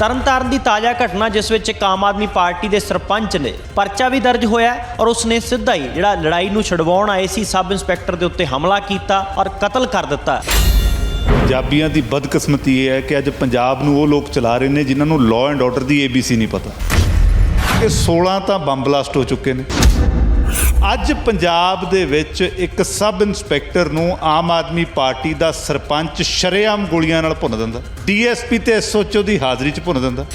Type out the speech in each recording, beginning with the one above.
ਤਰਨਤਾਰਨ ਦੀ ਤਾਜ਼ਾ ਘਟਨਾ ਜਿਸ ਵਿੱਚ ਇੱਕ ਆਮ ਆਦਮੀ ਪਾਰਟੀ ਦੇ ਸਰਪੰਚ ਨੇ ਪਰਚਾ ਵੀ ਦਰਜ ਹੋਇਆ ਔਰ ਉਸਨੇ ਸਿੱਧਾ ਹੀ ਜਿਹੜਾ ਲੜਾਈ ਨੂੰ ਛਡਵਾਉਣ ਆਏ ਸੀ, ਸਬ ਇੰਸਪੈਕਟਰ ਦੇ ਉੱਤੇ ਹਮਲਾ ਕੀਤਾ ਔਰ ਕਤਲ ਕਰ ਦਿੱਤਾ। ਪੰਜਾਬੀਆਂ ਦੀ ਬਦਕਿਸਮਤੀ ਇਹ ਹੈ ਕਿ ਅੱਜ ਪੰਜਾਬ ਨੂੰ ਉਹ ਲੋਕ ਚਲਾ ਰਹੇ ਨੇ ਜਿਨ੍ਹਾਂ ਨੂੰ ਲਾਅ ਐਂਡ ਆਰਡਰ ਦੀ ABC ਨਹੀਂ ਪਤਾ। ਕਿ 16 ਤਾਂ ਬੰਬ ਬਲਾਸਟ ਹੋ ਚੁੱਕੇ ਨੇ। ਅੱਜ ਪੰਜਾਬ ਦੇ ਵਿੱਚ ਇੱਕ ਸਬ ਇੰਸਪੈਕਟਰ ਨੂੰ ਆਮ ਆਦਮੀ ਪਾਰਟੀ ਦਾ ਸਰਪੰਚ ਸ਼ਰੇਆਮ ਗੋਲੀਆਂ ਨਾਲ ਭੁੰਨ ਦਿੰਦਾ। ਡੀਐਸਪੀ ਤੇ ਐਸਓਚਓ ਦੀ ਹਾਜ਼ਰੀ 'ਚ ਭੁੰਨ ਦਿੰਦਾ।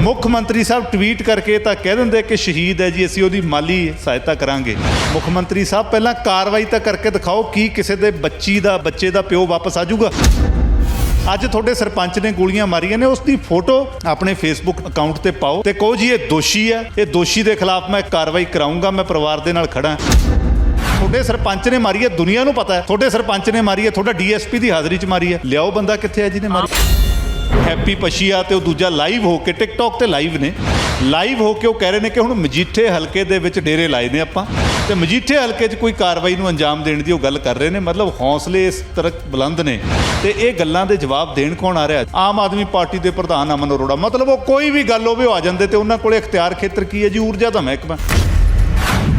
ਮੁੱਖ ਮੰਤਰੀ ਸਾਹਿਬ ਟਵੀਟ ਕਰਕੇ ਤਾਂ ਕਹਿ ਦਿੰਦੇ ਕਿ ਸ਼ਹੀਦ ਹੈ ਜੀ, ਅਸੀਂ ਉਹਦੀ ਮਾਲੀ ਸਹਾਇਤਾ ਕਰਾਂਗੇ। ਮੁੱਖ ਮੰਤਰੀ ਸਾਹਿਬ, ਪਹਿਲਾਂ ਕਾਰਵਾਈ ਤਾਂ ਕਰਕੇ ਦਿਖਾਓ, ਕੀ ਕਿਸੇ ਦੇ ਬੱਚੀ ਦਾ, ਬੱਚੇ ਦਾ ਪਿਓ ਵਾਪਸ ਆ ਜਾਊਗਾ? ਅੱਜ ਤੁਹਾਡੇ ਸਰਪੰਚ ਨੇ ਗੋਲੀਆਂ ਮਾਰੀਆਂ ਨੇ, ਉਸ ਦੀ ਫੋਟੋ ਆਪਣੇ ਫੇਸਬੁੱਕ ਅਕਾਊਂਟ ਤੇ ਪਾਓ ਤੇ ਕਹੋ ਜੀ, ਇਹ ਦੋਸ਼ੀ ਹੈ, ਇਹ ਦੋਸ਼ੀ ਦੇ ਖਿਲਾਫ ਮੈਂ ਕਾਰਵਾਈ ਕਰਾਉਂਗਾ ਮੈਂ ਪਰਿਵਾਰ ਦੇ ਨਾਲ ਖੜਾ ਤੁਹਾਡੇ ਸਰਪੰਚ ਨੇ ਮਾਰੀ ਹੈ, ਦੁਨੀਆ ਨੂੰ ਪਤਾ ਹੈ, ਤੁਹਾਡੇ ਸਰਪੰਚ ਨੇ ਮਾਰੀ ਹੈ, ਤੁਹਾਡਾ ਡੀਐਸਪੀ ਦੀ ਹਾਜ਼ਰੀ 'ਚ ਮਾਰੀ ਹੈ। ਲਿਆਓ ਬੰਦਾ ਕਿੱਥੇ ਹੈ ਜਿਹਨੇ ਮਾਰੀ? ਹੈਪੀ ਪਸ਼ੀਆ ਤੇ ਉਹ ਦੂਜਾ ਲਾਈਵ ਹੋ ਕੇ ਟਿਕਟੌਕ ਤੇ ਲਾਈਵ ਨੇ। ਲਾਈਵ ਹੋ ਕੇ ਉਹ ਕਹਿ ਰਹੇ ਨੇ ਕਿ ਹੁਣ ਮਜੀਠੇ ਹਲਕੇ ਦੇ ਵਿੱਚ ਡੇਰੇ ਲਾਏ ਨੇ ਆਪਾਂ। ਤੇ ਮਜੀਠੇ ਹਲਕੇ 'ਚ ਕੋਈ ਕਾਰਵਾਈ ਨੂੰ ਅੰਜਾਮ ਦੇਣ ਦੀ ਉਹ ਗੱਲ ਕਰ ਰਹੇ ਨੇ। ਮਤਲਬ ਹੌਸਲੇ ਇਸ ਤਰ੍ਹਾਂ ਬੁਲੰਦ ਨੇ ਤੇ ਇਹ ਗੱਲਾਂ ਦੇ ਜਵਾਬ ਦੇਣ ਕੌਣ ਆ ਰਿਹਾ? ਆਮ ਆਦਮੀ ਪਾਰਟੀ ਦੇ ਪ੍ਰਧਾਨ ਅਮਨ ਅਰੋੜਾ। ਮਤਲਬ ਉਹ ਕੋਈ ਵੀ ਗੱਲ ਹੋਵੇ ਉਹ ਆ ਜਾਂਦੇ ਤੇ ਉਹਨਾਂ ਕੋਲੇ ਇਖਤਿਆਰ ਖੇਤਰ ਕੀ ਹੈ ਜੀ? ਊਰਜਾ ਦਾ ਮਹਿਕਮਾ।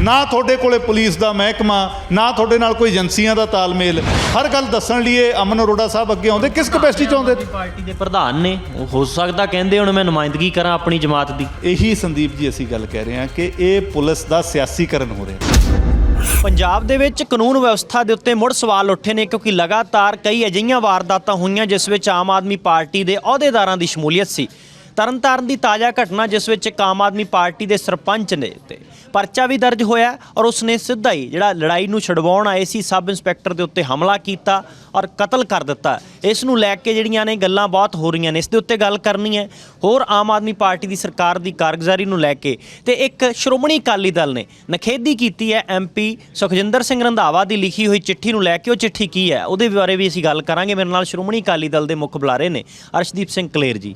ਨਾ ਤੁਹਾਡੇ ਕੋਲੇ ਪੁਲਿਸ ਦਾ ਮਹਿਕਮਾ ਨਾ ਤੁਹਾਡੇ ਨਾਲ ਕੋਈ ਏਜੰਸੀਆਂ ਦਾ ਤਾਲਮੇਲ। ਹਰ ਗੱਲ ਦੱਸਣ ਲਈ ਇਹ ਅਮਨ ਅਰੋੜਾ ਸਾਹਿਬ ਅੱਗੇ ਆਉਂਦੇ। ਕਿਸ ਕਪੈਸਿਟੀ ਚ ਆਉਂਦੇ? ਪਾਰਟੀ ਦੇ ਪ੍ਰਧਾਨ ਨੇ। ਉਹ ਹੋ ਸਕਦਾ ਕਹਿੰਦੇ ਹੁਣ ਮੈਂ ਨੁਮਾਇੰਦਗੀ ਕਰਾਂ ਆਪਣੀ ਜਮਾਤ ਦੀ। ਇਹੀ ਸੰਦੀਪ ਜੀ ਅਸੀਂ ਗੱਲ ਕਹਿ ਰਹੇ ਹਾਂ ਕਿ ਇਹ ਪੁਲਿਸ ਦਾ ਸਿਆਸੀਕਰਨ ਹੋ ਰਿਹਾ। ਪੰਜਾਬ ਦੇ ਵਿੱਚ ਕਾਨੂੰਨ ਵਿਵਸਥਾ ਦੇ ਉੱਤੇ ਮੁੜ ਸਵਾਲ ਉੱਠੇ ਨੇ ਕਿਉਂਕਿ ਲਗਾਤਾਰ ਕਈ ਅਜਿਹੀਆਂ ਵਾਰਦਾਤਾਂ ਹੋਈਆਂ ਜਿਸ ਵਿੱਚ ਆਮ ਆਦਮੀ ਪਾਰਟੀ ਦੇ ਅਹੁਦੇਦਾਰਾਂ ਦੀ ਸ਼ਮੂਲੀਅਤ ਸੀ। ਤਰਨਤਾਰਨ ਦੀ ਤਾਜ਼ਾ ਘਟਨਾ ਜਿਸ ਵਿੱਚ ਇੱਕ ਆਮ ਆਦਮੀ ਪਾਰਟੀ ਦੇ ਸਰਪੰਚ ਨੇ ਤੇ ਪਰਚਾ ਵੀ ਦਰਜ ਹੋਇਆ ਹੈ ਔਰ ਉਸਨੇ ਸਿੱਧਾ ਹੀ ਜਿਹੜਾ ਲੜਾਈ ਨੂੰ ਛਡਵਾਉਣ ਆਏ ਸੀ, ਸਬ ਇੰਸਪੈਕਟਰ ਦੇ ਉੱਤੇ ਹਮਲਾ ਕੀਤਾ ਔਰ ਕਤਲ ਕਰ ਦਿੱਤਾ। ਇਸ ਨੂੰ ਲੈ ਕੇ ਜਿਹੜੀਆਂ ਨੇ ਗੱਲਾਂ ਬਹੁਤ ਹੋ ਰਹੀਆਂ ਨੇ, ਇਸ ਦੇ ਉੱਤੇ ਗੱਲ ਕਰਨੀ ਹੈ। ਹੋਰ ਆਮ ਆਦਮੀ ਪਾਰਟੀ ਦੀ ਸਰਕਾਰ ਦੀ ਕਾਰਗੁਜ਼ਾਰੀ ਨੂੰ ਲੈ ਕੇ ਤੇ ਇੱਕ ਸ਼੍ਰੋਮਣੀ ਅਕਾਲੀ ਦਲ ਨੇ ਨਖੇਦੀ ਕੀਤੀ ਹੈ ਐਮਪੀ ਸੁਖਜਿੰਦਰ ਸਿੰਘ ਰੰਧਾਵਾ ਦੀ ਲਿਖੀ ਹੋਈ ਚਿੱਠੀ ਨੂੰ ਲੈ ਕੇ, ਉਹ ਚਿੱਠੀ ਕੀ ਹੈ? ਉਹਦੇ ਬਾਰੇ ਵੀ ਅਸੀਂ ਗੱਲ ਕਰਾਂਗੇ। ਮੇਰੇ ਨਾਲ ਸ਼੍ਰੋਮਣੀ ਅਕਾਲੀ ਦਲ ਦੇ ਮੁੱਖ ਬੁਲਾਰੇ ਨੇ ਅਰਸ਼ਦੀਪ ਸਿੰਘ ਕਲੇਰ ਜੀ।